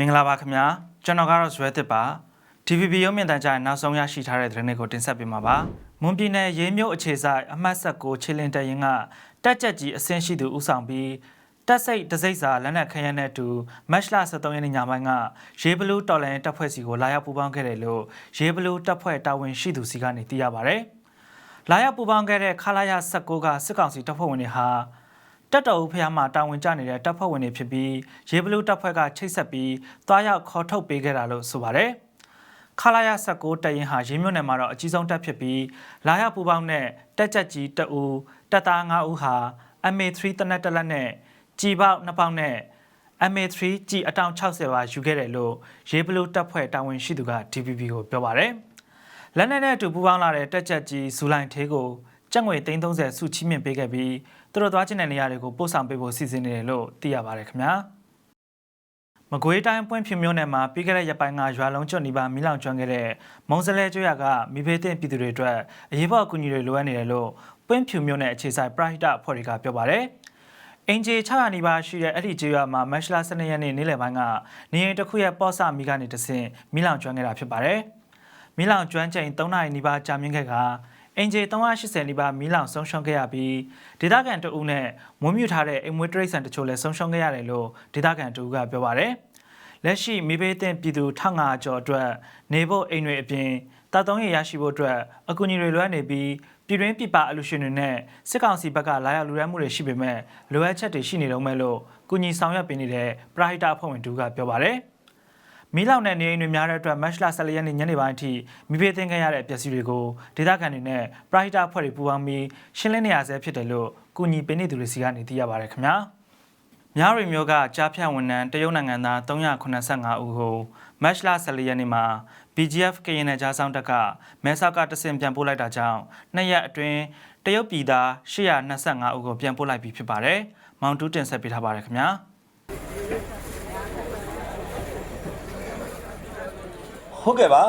မင်္ဂလာပါခင်ဗျာကျွန်တော်ကတော့ဇွဲတစ်ပါ TVB ရုံးမြင့်တန်းကြရဲ့နောက်ဆုံးရရှိထားတဲ့သတင်းတွေကိုတင်ဆက်ပေးမှာပါမွန်ပြည်နယ်ရေးမြို့အခြေဆိုင်အမှတ်ဆက်ကိုခြေလင်းတရင်ကတက်ကြက်ကြီးအဆင့်ရှိသူဦးဆောင်ပြီးတက်စိတ်တစိတ်စာလက်နက်ခရမ်းနဲ့အတူမတ်လ23ရက်နေ့ညပိုင်းကရေးဘလူးတော်လန်တပ်ဖွဲ့စီကိုလာရောက်ပူးပေါင်းခဲ့တယ်လို့ရေးဘလူးတပ်ဖွဲ့တာဝန်ရှိသူစီကနေသိရပါဗျ။လာရောက်ပူးပေါင်းခဲ့တဲ့ခလာရ19ကစစ်ကောင်စီတပ်ဖွဲ့ဝင်တွေဟာ တက်တော်ဦးဖျားမှာတာဝန်ကျနေတဲ့တပ်ဖွဲ့ဝင်တွေဖြစ်ပြီးရေးဘလူးတပ်ဖွဲ့ကချိတ်ဆက်ပြီးတွားရောက်ခေါ်ထုတ်ပေးခဲ့တာလို့ဆိုပါတယ်။ခလာရ19တရင်ဟာရင်းမြို့နယ်မှာတော့အကြီးဆုံးတက်ဖြစ်ပြီးလာရပူပေါင်းတဲ့တက်ချက်ကြီးတအူတက်သား9ဦးဟာ MA3 တနက်တက်လက်နဲ့ကြည်ပေါက်2ပေါက်နဲ့ MA3 ကြည်အတောင်60ပါယူခဲ့တယ်လို့ရေးဘလူးတပ်ဖွဲ့တာဝန်ရှိသူက DPP ကိုပြောပါတယ်။လက်နက်နဲ့အတူပူပေါင်းလာတဲ့တက်ချက်ကြီးဇူလိုင်သေးကို ကျပ်ငွေ330စုချီးမြှင့်ပေးခဲ့ပြီးသူတို့သွားချင်တဲ့နေရာတွေကိုပို့ဆောင်ပေးဖို့စီစဉ်နေတယ်လို့သိရပါတယ်ခင်ဗျာ။မကွေးတိုင်းပွင့်ဖြူမြို့နယ်မှာပြီးခဲ့တဲ့ရက်ပိုင်းကရွာလုံးကျွတ်နီးပါးမီးလောင်ကျွမ်းခဲ့တဲ့မုံစလဲကျွရကမိဖေးတင်ပြည်သူတွေအတွက်အရေးပေါ်အကူအညီတွေလိုအပ်နေတယ်လို့ပွင့်ဖြူမြို့နယ်အခြေဆိုင်ပရဟိတအဖွဲ့တွေကပြောပါတယ်။အင်ဂျီ600နီးပါးရှိတဲ့အဲ့ဒီကျွရမှာမတ်လ12ရက်နေ့နေ့လယ်ပိုင်းကနေရင်တစ်ခုရဲ့ပေါ့ဆမီကနေတဆင့်မီးလောင်ကျွမ်းခဲ့တာဖြစ်ပါတယ်။မီးလောင်ကျွမ်းချိန်3နာရီနီးပါးကြာမြင့်ခဲ့က အင်ဂျီ380နီးပါးမီးလောင်ဆုံးရှုံးခဲ့ရပြီးဒေသခံတအုပ်နဲ့မွေးမြူထားတဲ့အိမ်မွေးတရိတ်ဆန်တချို့လည်းဆုံးရှုံးခဲ့ရတယ်လို့ဒေသခံတအုပ်ကပြောပါတယ်။လက်ရှိမိဘေးတင်ပြည်သူ1500ကျော်အတွက်နေဖို့အိမ်တွေအပြင်တာတုံးရရရှိဖို့အတွက်အကူအညီတွေလွှဲနေပြီးပြည်တွင်းပြည်ပအလူရှင်တွေနဲ့စစ်ကောင်စီဘက်ကလာရောက်လူရမ်းမှုတွေရှိပေမဲ့လိုအပ်ချက်တွေရှိနေတော့မဲ့လို့ကုညီဆောင်ရွက်ပေးနေတဲ့ပရဟိတအဖွဲ့ဝင်တူကပြောပါတယ် မီးလောင်တဲ့နေအိမ်တွေများတဲ့အတွက်မတ်လ14ရက်နေ့ညနေပိုင်းအထိမိဖေးသိမ်းခဲ့ရတဲ့ပစ္စည်းတွေကိုဒေသခံတွေနဲ့ပရဟိတအဖွဲ့တွေပူးပေါင်းပြီးရှင်းလင်းနေရဆဲဖြစ်တယ်လို့ကုညီပေးနေသူတွေစီကနေသိရပါတယ်ခင်ဗျာ။မြရီမျိုးကကြားဖြတ်ဝန်ထမ်းတရုတ်နိုင်ငံသား385ဦးကိုမတ်လ14ရက်နေ့မှာ BGF ကရင်နယ်ကြားဆောင်တပ်ကမဲဆောက်ကတဆင်ပြန်ပို့လိုက်တာကြောင့်နှစ်ရက်အတွင်းတရုတ်ပြည်သား825ဦးကိုပြန်ပို့လိုက်ပြီဖြစ်ပါတယ်။မောင်တူးတင်ဆက်ပေးထားပါတယ်ခင်ဗျာ။ ဟုတ်ကဲ့ပါ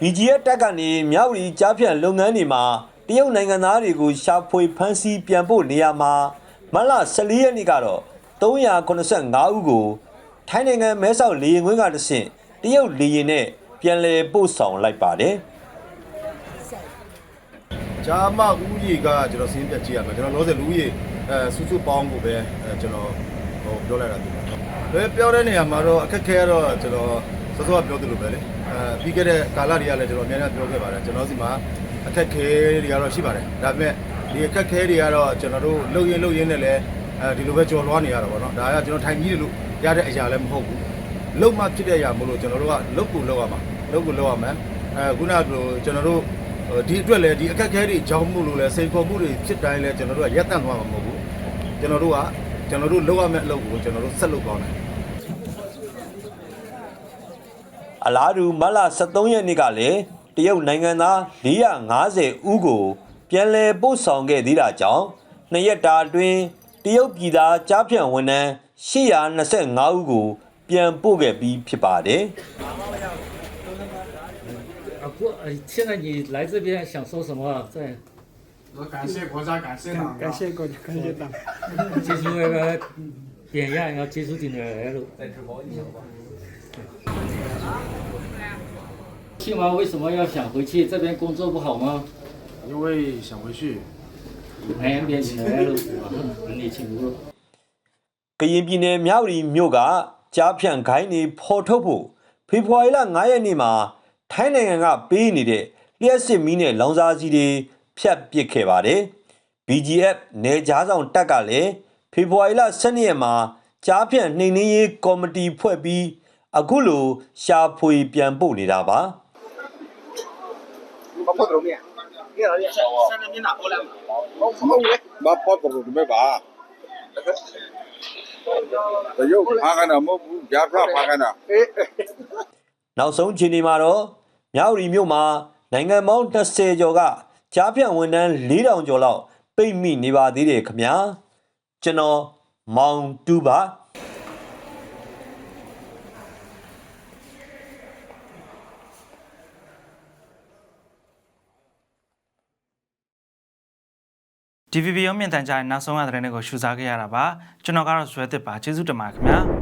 BGF တက်ကနေမြောက်ရီကြားဖြန့်လုပ်ငန်းတွေမှာတရုတ်နိုင်ငံသားတွေကိုရှာဖွေဖမ်းဆီးပြန်ပို့နေရမှာမတ်လ14ရက်နေ့ကတော့385ဦးကိုထိုင်းနိုင်ငံမဲဆောက်လေရင်ကွင်းကတဆင့်တရုတ်လေရင်နဲ့ပြန်လည်ပို့ဆောင်လိုက်ပါတယ်ဂျာမဦးကြီးကကျွန်တော်စင်းပြတ်ကြည့်ရမယ်ကျွန်တော်လောဆယ်လူကြီးအဲစုစုပေါင်းကိုပဲအဲကျွန်တော်ဟိုပြောလိုက်တာဒီမှာဘယ်ပြောတဲ့နေရာမှာတော့အခက်ခဲကတော့ကျွန်တော် စောစောကပြောသလိုပဲလေအဲပြီးခဲ့တဲ့ကာလတွေကလည်းကျွန်တော်အများကြီးပြောခဲ့ပါတယ်ကျွန်တော်စီမှာအခက်ခဲတွေကတော့ရှိပါတယ်ဒါပေမဲ့ဒီအခက်ခဲတွေကတော့ကျွန်တော်တို့လှုပ်ရင်းလှုပ်ရင်းနဲ့လည်းအဲဒီလိုပဲကြော်လွှားနေရတာပေါ့နော်ဒါကကျွန်တော်ထိုင်ကြီးလို့ရတဲ့အရာလည်းမဟုတ်ဘူးလုံမှဖြစ်တဲ့အရာမလို့ကျွန်တော်တို့ကလုတ်ကိုလောက်ရမှာလုတ်ကိုလောက်ရမယ်အဲခုနကပြောကျွန်တော်တို့ဒီအတွက်လည်းဒီအခက်အခဲတွေကြောင်းမှုလို့လည်းစိန်ခေါ်မှုတွေဖြစ်တိုင်းလည်းကျွန်တော်တို့ကရက်တန့်သွားမှာမဟုတ်ဘူးကျွန်တော်တို့ကကျွန်တော်တို့လုပ်ရမယ့်အလုပ်ကိုကျွန်တော်တို့ဆက်လုပ်ကောင်းတယ် အလားတူမတ်လ13ရက်နေ့ကလည်းတရုတ်နိုင်ငံသား450ဦးကိုပြန်လည်ပို့ဆောင်ခဲ့သေးတာကြောင့်နှစ်ရက်တာအတွင်းတရုတ်ပြည်သားကြားဖြန့်ဝန်ထမ်း825ဦးကိုပြန်ပို့ခဲ့ပြီးဖြစ်ပါတယ် 啊，不，呃，现在你来这边想说什么？在我感谢国家，感谢党，感谢国家，感谢党。接触那个点样，要接触点的来了。 去吗？为什么要想回去？这边工作不好吗？因为想回去，南阳边起来了，很理清楚。 ကရင်ပြည်နယ်မြဝတီမြို့ကကြားဖြန့်ခိုင်းနေဖော်ထုတ်ဖို့ဖေဖော်ဝါရီလ9ရက်နေ့မှာထိုင်းနိုင်ငံကပေးနေတဲ့လျှက်စစ်မီးနဲ့လောင်စာဆီတွေဖြတ်ပစ်ခဲ့ပါတယ်။ BGF နေကြားဆောင်တက်ကလည်းဖေဖော်ဝါရီလ12ရက်မှာကြားဖြန့်နှိမ်နင်းရေးကော်မတီဖွဲ့ပြီးအခုလိုရှာဖွေပြန်ပို့နေတာပါ။ မဖောက်တော့မရ။ဒီကလည်းဆန်နေမျက်နှာပေါ်လာမှာ။ဟုတ်ဟုတ်လေ။မဖောက်တော့ဘူးမဲပါ။တရုတ်ဖားကနာမဟုတ်ဘူး။ဂျာဖာဖားကနာ။နောက်ဆုံးချိန်ဒီမှာတော့မြောက်ရီမြို့မှာနိုင်ငံပေါင်း20ကျော်ကကြားဖြန့်ဝန်ထမ်း4000ကျော်လောက်ပိတ်မိနေပါသေးတယ်ခမညာ။ကျွန်တော်မောင်တူပါ DVB ရုံးမြင့်တန်ကြားရဲ့နောက်ဆုံးရတဲ့တဲ့ကိုရှုစားခဲ့ရတာပါကျွန်တော်ကတော့ဇွဲတစ်ပါကျေးဇူးတင်ပါတယ်ခင်ဗျာ